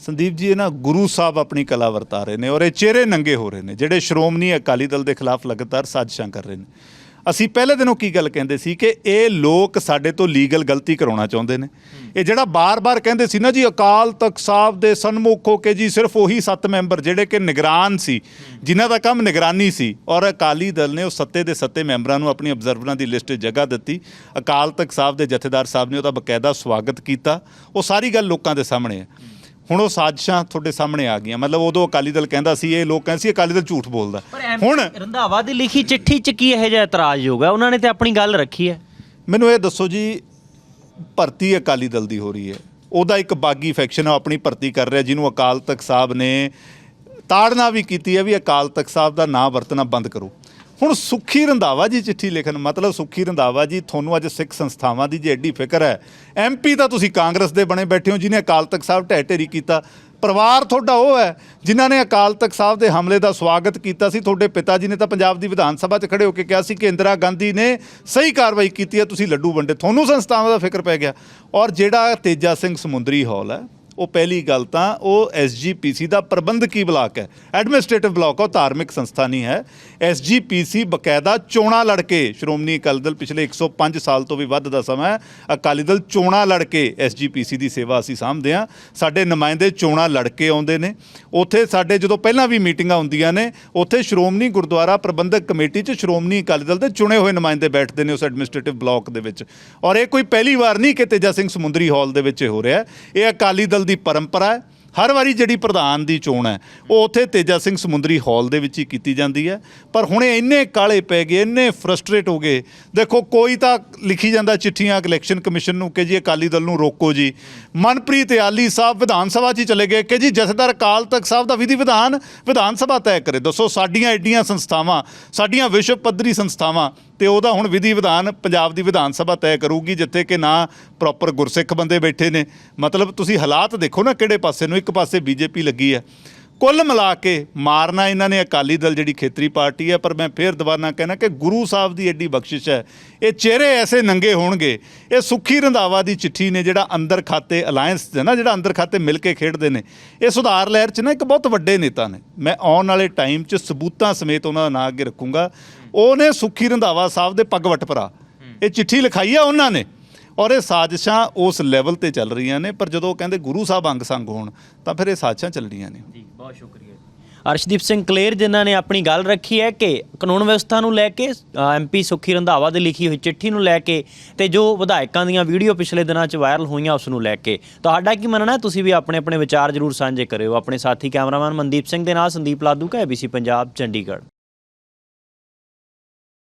ਸੰਦੀਪ ਜੀ, ਇਹ ਨਾ ਗੁਰੂ ਸਾਹਿਬ ਆਪਣੀ ਕਲਾ ਵਰਤਾ ਰਹੇ ਨੇ ਔਰ ਇਹ ਚਿਹਰੇ ਨੰਗੇ ਹੋ ਰਹੇ ਨੇ, ਜਿਹੜੇ ਸ਼੍ਰੋਮਣੀ ਅਕਾਲੀ ਦਲ ਦੇ ਖਿਲਾਫ ਲਗਾਤਾਰ ਸਾਜ਼ਿਸ਼ਾਂ ਕਰ ਰਹੇ ਨੇ। ਅਸੀਂ ਪਹਿਲੇ ਦਿਨੋਂ ਕੀ ਗੱਲ ਕਹਿੰਦੇ ਸੀ ਕਿ ਇਹ ਲੋਕ ਸਾਡੇ ਤੋਂ ਲੀਗਲ ਗਲਤੀ ਕਰਾਉਣਾ ਚਾਹੁੰਦੇ ਨੇ। ਇਹ ਜਿਹੜਾ ਬਾਰ-ਬਾਰ ਕਹਿੰਦੇ ਸੀ ਨਾ ਜੀ, ਅਕਾਲ ਤਖਤ ਸਾਹਿਬ ਦੇ ਸਨਮੁਖ ਹੋ ਕੇ ਜੀ, ਸਿਰਫ ਉਹੀ ਸੱਤ ਮੈਂਬਰ ਜਿਹੜੇ ਕਿ ਨਿਗਰਾਨ ਸੀ, ਜਿਨ੍ਹਾਂ ਦਾ ਕੰਮ ਨਿਗਰਾਨੀ ਸੀ ਔਰ ਅਕਾਲੀ ਦਲ ਨੇ ਉਹ ਸੱਤੇ ਦੇ ਸੱਤੇ ਮੈਂਬਰਾਂ ਨੂੰ ਆਪਣੀ ਅਬਜ਼ਰਵਰਾਂ ਦੀ ਲਿਸਟ 'ਚ ਜਗ੍ਹਾ ਦਿੱਤੀ। ਅਕਾਲ ਤਖਤ ਸਾਹਿਬ ਦੇ ਜਥੇਦਾਰ ਸਾਹਿਬ ਨੇ ਉਹਦਾ ਬਕਾਇਦਾ ਸਵਾਗਤ ਕੀਤਾ। ਉਹ ਸਾਰੀ ਗੱਲ ਲੋਕਾਂ ਦੇ ਸਾਹਮਣੇ ਹੈ। ਹੁਣ ਉਹ ਸਾਜ਼ਿਸ਼ਾਂ ਤੁਹਾਡੇ ਸਾਹਮਣੇ ਆ ਗਈਆਂ। ਮਤਲਬ ਉਦੋਂ ਅਕਾਲੀ ਦਲ ਕਹਿੰਦਾ ਸੀ ਇਹ ਲੋਕ ਕਹਿੰਦੇ ਸੀ ਅਕਾਲੀ ਦਲ ਝੂਠ ਬੋਲਦਾ। ਹੁਣ ਰੰਧਾਵਾ ਦੀ ਲਿਖੀ ਚਿੱਠੀ 'ਚ ਕੀ ਇਹੋ ਜਿਹਾ ਇਤਰਾਜ਼ ਹੋਗਾ ਉਹਨਾਂ ਨੇ ਤੇ ਆਪਣੀ ਗੱਲ ਰੱਖੀ ਹੈ। ਮੈਨੂੰ ਇਹ ਦੱਸੋ ਜੀ ਭਰਤੀ ਅਕਾਲੀ ਦਲ ਦੀ ਹੋ ਰਹੀ ਹੈ। ਉਹਦਾ ਇੱਕ ਬਾਗੀ ਫੈਕਸ਼ਨ ਆਪਣੀ ਭਰਤੀ ਕਰ ਰਿਹਾ ਜਿਹਨੂੰ ਅਕਾਲ ਤਖਤ ਸਾਹਿਬ ਨੇ ਤਾੜਨਾ ਵੀ ਕੀਤੀ ਹੈ ਵੀ ਅਕਾਲ ਤਖਤ ਸਾਹਿਬ ਦਾ ਨਾਂ ਵਰਤਣਾ ਬੰਦ ਕਰੋ। ਹੁਣ ਸੁੱਖੀ ਰੰਧਾਵਾ ਜੀ ਚਿੱਠੀ ਲਿਖਣ, ਮਤਲਬ ਸੁੱਖੀ ਰੰਧਾਵਾ ਜੀ, ਤੁਹਾਨੂੰ ਅੱਜ ਸਿੱਖ ਸੰਸਥਾਵਾਂ ਦੀ ਜੇ ਐਡੀ ਫਿਕਰ ਹੈ। ਐਮਪੀ ਤਾਂ ਤੁਸੀਂ ਕਾਂਗਰਸ ਦੇ ਬਣੇ ਬੈਠੇ ਹੋ ਜਿਹਨੇ ਅਕਾਲ ਤਖਤ ਸਾਹਿਬ ਢਹਿ ਢੇਰੀ ਕੀਤਾ। ਪਰਿਵਾਰ ਤੁਹਾਡਾ ਉਹ ਹੈ, ਜਿਨ੍ਹਾਂ ਨੇ ਅਕਾਲ ਤਖਤ ਸਾਹਿਬ ਦੇ ਹਮਲੇ ਦਾ ਸਵਾਗਤ ਕੀਤਾ ਸੀ। ਤੁਹਾਡੇ ਪਿਤਾ ਜੀ ਨੇ ਤਾਂ ਪੰਜਾਬ ਦੀ ਵਿਧਾਨ ਸਭਾ 'ਚ ਖੜੇ ਹੋ ਕੇ ਕਿਹਾ ਸੀ ਕਿ ਇੰਦਰਾ ਗਾਂਧੀ ਨੇ ਸਹੀ ਕਾਰਵਾਈ ਕੀਤੀ ਹੈ, ਤੁਸੀਂ ਲੱਡੂ ਵੰਡੇ। ਤੁਹਾਨੂੰ ਸੰਸਥਾਵਾਂ ਦਾ ਫਿਕਰ ਪੈ ਗਿਆ। ਔਰ ਜਿਹੜਾ ਤੇਜਾ ਸਿੰਘ ਸਮੁੰਦਰੀ ਹਾਲ ਹੈ ਉਹ ਪਹਿਲੀ ਗੱਲ ਤਾਂ ਉਹ ਐਸਜੀਪੀਸੀ ਦਾ ਪ੍ਰਬੰਧਕੀ ਬਲਾਕ ਹੈ? ਐਡਮਿਨਿਸਟ੍ਰੇਟਿਵ ਬਲਾਕ ਉਹ ਧਾਰਮਿਕ ਸੰਸਥਾ ਨਹੀਂ ਹੈ। ਐਸਜੀਪੀਸੀ ਬਕਾਇਦਾ ਚੋਣਾਂ ਲੜ ਕੇ, ਸ਼੍ਰੋਮਣੀ ਅਕਾਲੀ ਦਲ ਪਿਛਲੇ 105 ਸਾਲ ਤੋਂ ਵੀ ਵੱਧ ਦਾ ਸਮਾਂ ਹੈ, ਅਕਾਲੀ ਦਲ ਚੋਣਾਂ ਲੜ ਕੇ ਐਸਜੀਪੀਸੀ ਦੀ ਸੇਵਾ ਅਸੀਂ ਸਾਂਭਦੇ ਹਾਂ। ਸਾਡੇ ਨੁਮਾਇੰਦੇ ਚੋਣਾਂ ਲੜ ਕੇ ਆਉਂਦੇ ਨੇ। ਉੱਥੇ ਸਾਡੇ ਜਦੋਂ ਪਹਿਲਾਂ ਵੀ ਮੀਟਿੰਗਾਂ ਹੁੰਦੀਆਂ ਨੇ, ਉੱਥੇ ਸ਼੍ਰੋਮਣੀ ਗੁਰਦੁਆਰਾ ਪ੍ਰਬੰਧਕ ਕਮੇਟੀ 'ਚ ਸ਼੍ਰੋਮਣੀ ਅਕਾਲੀ ਦਲ ਦੇ ਚੁਣੇ ਹੋਏ ਨੁਮਾਇੰਦੇ ਬੈਠਦੇ ਨੇ ਉਸ ਐਡਮਿਨਿਸਟ੍ਰੇਟਿਵ ਬਲਾਕ ਦੇ ਵਿੱਚ। ਔਰ ਇਹ ਕੋਈ ਪਹਿਲੀ ਵਾਰ ਨਹੀਂ ਕਿ ਤੇਜਾ ਸਿੰਘ ਸਮੁੰਦਰੀ ਹਾਲ ਦੇ ਵਿੱਚ ਹੋ ਰਿਹਾ ਇਹ ਅਕਾਲੀ ਦਲ ਦੀ ਪਰੰਪਰਾ ਹੈ। ਹਰ ਵਾਰੀ ਜਿਹੜੀ ਪ੍ਰਧਾਨ ਦੀ ਚੋਣ ਹੈ, ਉਹ ਉੱਥੇ ਤੇਜਾ ਸਿੰਘ ਸਮੁੰਦਰੀ ਹਾਲ ਦੇ ਵਿੱਚ ਹੀ ਕੀਤੀ ਜਾਂਦੀ ਹੈ। ਪਰ ਹੁਣ ਇੰਨੇ ਕਾਲੇ ਪੈ ਗਏ, ਇੰਨੇ ਫਰਸਟ੍ਰੇਟ ਹੋ ਗਏ। ਦੇਖੋ, ਕੋਈ ਤਾਂ ਲਿਖੀ ਜਾਂਦਾ ਚਿੱਠੀਆਂ ਇਲੈਕਸ਼ਨ ਕਮਿਸ਼ਨ ਨੂੰ ਕਿ ਜੀ ਅਕਾਲੀ ਦਲ ਨੂੰ ਰੋਕੋ ਜੀ। ਮਨਪ੍ਰੀਤ ਆਲੀ ਸਾਹਿਬ ਵਿਧਾਨ ਸਭਾ 'ਚ ਹੀ ਚਲੇ ਗਏ ਕਿ ਜੀ ਜਥੇਦਾਰ ਅਕਾਲ ਤਖਤ ਸਾਹਿਬ ਦਾ ਵਿਧੀ ਵਿਧਾਨ ਵਿਧਾਨ ਸਭਾ ਤੈਅ ਕਰੇ। ਦੱਸੋ, ਸਾਡੀਆਂ ਐਡੀਆਂ ਸੰਸਥਾਵਾਂ, ਸਾਡੀਆਂ ਵਿਸ਼ਵ ਪੱਧਰੀ ਸੰਸਥਾਵਾਂ ਤੇ ਉਹਦਾ ਹੁਣ ਵਿਧੀ ਵਿਧਾਨ ਪੰਜਾਬ ਦੀ ਵਿਧਾਨ ਸਭਾ ਤੈਅ ਕਰੂਗੀ, ਜਿੱਥੇ ਕਿ ਨਾ ਪ੍ਰੋਪਰ ਗੁਰਸਿੱਖ ਬੰਦੇ ਬੈਠੇ ਨੇ। ਮਤਲਬ ਤੁਸੀਂ ਹਾਲਾਤ ਦੇਖੋ ਨਾ ਕਿਹੜੇ ਪਾਸੇ ਨੂੰ, ਇੱਕ ਪਾਸੇ ਬੀਜੇਪੀ ਲੱਗੀ ਹੈ। ਕੁੱਲ ਮਿਲਾ ਕੇ ਮਾਰਨਾ ਇਹਨਾਂ ਨੇ, ਅਕਾਲੀ ਦਲ ਜਿਹੜੀ ਖੇਤਰੀ ਪਾਰਟੀ ਹੈ, ਪਰ ਮੈਂ ਫੇਰ ਦੁਬਾਰਾ ਕਹਿਣਾ ਕਿ ਗੁਰੂ ਸਾਹਿਬ ਦੀ ਐਡੀ ਬਖਸ਼ਿਸ਼ ਹੈ। ਇਹ ਚਿਹਰੇ ਐਸੇ ਨੰਗੇ ਹੋਣਗੇ, ਇਹ ਸੁੱਖੀ ਰੰਧਾਵਾ ਦੀ ਚਿੱਠੀ ਨੇ ਜਿਹੜਾ ਅੰਦਰ ਖਾਤੇ ਅਲਾਈਅੰਸ ਹੈ ਨਾ, ਜਿਹੜਾ ਅੰਦਰ ਖਾਤੇ ਮਿਲ ਕੇ ਖੇਡਦੇ ਨੇ। ਇਹ ਸੁਧਾਰ ਲਹਿਰ 'ਚ ਨਾ ਇੱਕ ਬਹੁਤ ਵੱਡੇ ਨੇਤਾ ਨੇ। ਮੈਂ ਆਉਣ ਵਾਲੇ ਟਾਈਮ 'ਚ ਸਬੂਤਾਂ ਸਮੇਤ ਉਹਨਾਂ ਦਾ ਨਾਂ ਅੱਗੇ ਰੱਖੂੰਗਾ। ਉਹਨੇ ਸੁੱਖੀ ਰੰਧਾਵਾ ਸਾਹਿਬ ਦੇ ਪੱਗ ਵੱਟ ਭਰਾ। ਇਹ ਚਿੱਠੀ ਲਿਖਾਈ ਆ ਉਹਨਾਂ ਨੇ। ਔਰ ਇਹ ਸਾਜ਼ਿਸ਼ਾਂ ਉਸ ਲੈਵਲ ਤੇ ਚੱਲ ਰਹੀਆਂ ਨੇ ਪਰ ਜਦੋਂ ਕਹਿੰਦੇ ਗੁਰੂ ਸਾਹਿਬ ਅੰਗ ਸੰਗ ਹੋਣ ਤਾਂ ਫਿਰ ਇਹ ਸਾਜ਼ਿਸ਼ਾਂ ਚੱਲ ਰਹੀਆਂ ਨੇ। ਜੀ ਬਹੁਤ ਸ਼ੁਕਰੀਆ ਅਰਸ਼ਦੀਪ ਸਿੰਘ ਕਲੇਰ ਜਿਨ੍ਹਾਂ ਨੇ ਆਪਣੀ ਗੱਲ ਰੱਖੀ ਹੈ ਕਿ ਕਾਨੂੰਨ ਵਿਵਸਥਾ ਨੂੰ ਲੈ ਕੇ ਐਮਪੀ ਸੁਖੀ ਰੰਧਾਵਾ ਦੀ ਲਿਖੀ ਹੋਈ ਚਿੱਠੀ ਨੂੰ ਲੈ ਕੇ ਤੇ ਜੋ ਵਿਧਾਇਕਾਂ ਦੀਆਂ ਵੀਡੀਓ ਪਿਛਲੇ ਦਿਨਾਂ 'ਚ ਵਾਇਰਲ ਹੋਈਆਂ ਉਸ ਨੂੰ ਲੈ ਕੇ। ਤੁਹਾਡਾ ਕੀ ਮੰਨਣਾ ਹੈ? ਤੁਸੀਂ ਵੀ ਆਪਣੇ ਆਪਣੇ ਵਿਚਾਰ ਜ਼ਰੂਰ ਸਾਂਝੇ ਕਰਿਓ। ਆਪਣੇ ਸਾਥੀ ਕੈਮਰਾਮੈਨ ਮਨਦੀਪ ਸਿੰਘ ਦੇ ਨਾਲ ਸੰਦੀਪ ਲਾਦੂ ਕਾ ABC ਪੰਜਾਬ ਚੰਡੀਗੜ੍ਹ।